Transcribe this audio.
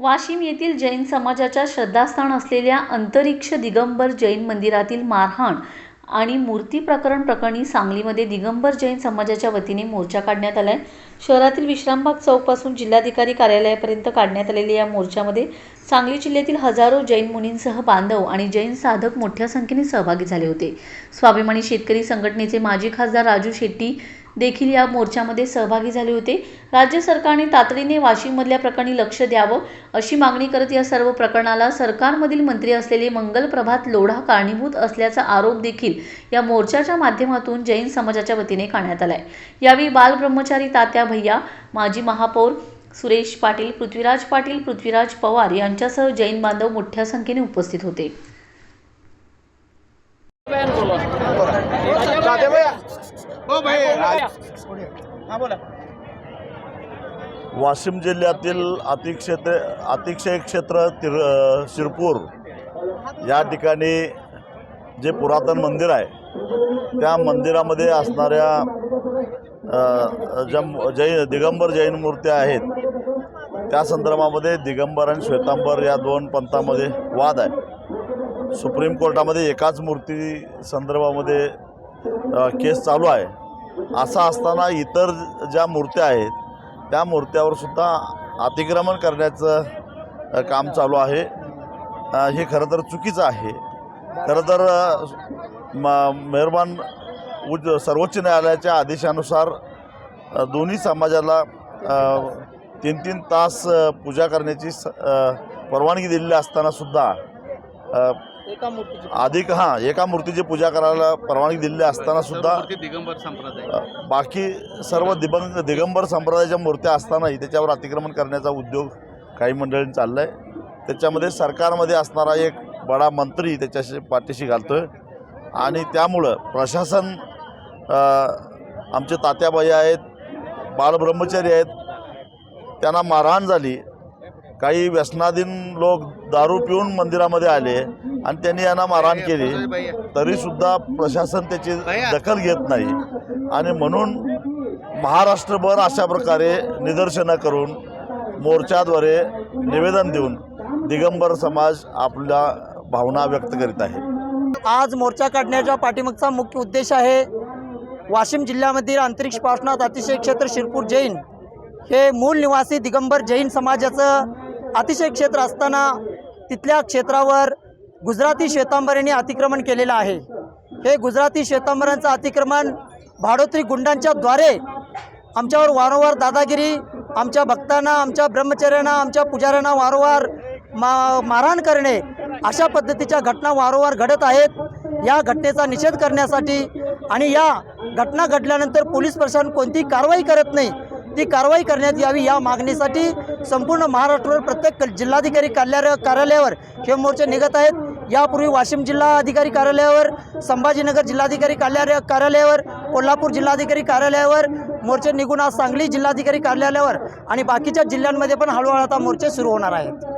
वाशिम येथील जैन समाजाच्या श्रद्धास्थान असलेल्या अंतरिक्ष दिगंबर जैन मंदिरातील मारहाण आणि मूर्ती प्रकरण प्रकरणी सांगलीमध्ये दिगंबर जैन समाजाच्या वतीने मोर्चा काढण्यात आलाय. शहरातील विश्रामबाग चौकपासून जिल्हाधिकारी कार्यालयापर्यंत काढण्यात आलेल्या या मोर्चामध्ये सांगली जिल्ह्यातील हजारो जैन मुनींसह बांधव आणि जैन साधक मोठ्या संख्येने सहभागी झाले होते. स्वाभिमानी शेतकरी संघटनेचे माजी खासदार राजू शेट्टी देखील या मोर्चामध्ये सहभागी झाले होते. राज्य सरकारने तातडीने वाशिममधल्या प्रकरणी लक्ष द्यावं अशी मागणी करत या सर्व प्रकरणाला सरकारमधील मंत्री असलेले मंगल प्रभात लोढा कारणीभूत असल्याचा आरोप देखील या मोर्चाच्या माध्यमातून जैन समाजाच्या वतीने करण्यात आलाय. यावेळी बालब्रह्मचारी तात्या भैया माजी महापौर सुरेश पाटील पृथ्वीराज पाटील पृथ्वीराज पवार यांच्यासह जैन बांधव मोठ्या संख्येने उपस्थित होते. वाशिम जिल्ह्यातील अतिक्षेत्र अतिक्षय क्षेत्र तिर शिरपूर या ठिकाणी जे पुरातन मंदिर आहे त्या मंदिरामध्ये असणाऱ्या अ, ज्या जैन दिगंबर जैन मूर्त्या आहेत. त्या संदर्भामध्ये दिगंबर आणि श्वेतांबर या दोन पंथामध्ये वाद आहे. सुप्रीम कोर्टामध्ये एकाच मूर्ती संदर्भामध्ये केस चालू आहे. असं असताना इतर ज्या मूर्त्या आहेत त्या मूर्त्यावर सुद्धा अतिक्रमण करण्याचं काम चालू आहे. हे खरं तर चुकीचं आहे. खरं तर म मेहरबान उज सर्वोच्च न्यायालयाच्या आदेशानुसार दोन्ही समाजाला तीन तीन तास पूजा करण्याची स परवानगी दिलेली असतानासुद्धा एका मूर्तीची अधिक हां एका मूर्तीची पूजा करायला परवानगी दिलेली असतानासुद्धा मूर्ती दिगंबर संप्रदाय. बाकी सर्व दिबंग दिगंबर संप्रदायाच्या मूर्त्या असतानाही त्याच्यावर अतिक्रमण करण्याचा उद्योग काही मंडळींनी चालला आहे त्याच्यामध्ये सरकारमध्ये असणारा एक बडा मंत्री त्याच्याशी पाठीशी घालतो आहे आणि त्यामुळं प्रशासन अ, आमचे तात्याबाई आहेत बालब्रह्मचारी आहेत त्यांना मारहाण झाली. काही व्यसनाधीन लोक दारू पिऊन मंदिरामध्ये आले. आणि त्यांनी यांना मारहाण केली. भैया तरीसुद्धा प्रशासन त्याची दखल घेत नाही. आणि म्हणून महाराष्ट्रभर अशा प्रकारे निदर्शनं करून मोर्चाद्वारे निवेदन देऊन दिगंबर समाज आपल्या भावना व्यक्त करीत आहे. आज मोर्चा काढण्याच्या पाठीमागचा मुख्य उद्देश आहे वाशिम जिल्ह्यामधील अंतरिक्ष पासनात अतिशय क्षेत्र शिरपूर जैन. हे मूळ निवासी दिगंबर जैन समाजाचं अतिशय क्षेत्र असताना तिथल्या क्षेत्रावर गुजराती श्वेतांबरांनी अतिक्रमण केलेलं आहे. हे गुजराती श्वेतांबरांचं अतिक्रमण भाडोत्री गुंडांच्या द्वारे आमच्यावर वारंवार दादागिरी आमच्या भक्तांना आमच्या ब्रह्मचर्यांना आमच्या पुजाऱ्यांना वारंवार मा मारहाण करणे अशा पद्धतीच्या घटना वारंवार घडत आहेत. या घटनेचा निषेध करण्यासाठी आणि या घटना घडल्यानंतर पोलीस प्रशासन कोणतीही कारवाई करत नाही ती कारवाई करण्यात यावी या मागणीसाठी संपूर्ण महाराष्ट्रावर प्रत्येक जिल्हाधिकारी कार्यालय कार्यालयावर हे मोर्चे निघत आहेत. यापूर्वी वाशिम जिल्हा अधिकारी कार्यालयावर संभाजीनगर जिल्हाधिकारी कार्यालय कार्यालयावर कोल्हापूर जिल्हाधिकारी कार्यालयावर मोर्चे निघून आज सांगली जिल्हाधिकारी कार्यालयावर आणि बाकीच्या जिल्ह्यांमध्ये पण हळूहळू आता मोर्चे सुरू होणार आहेत.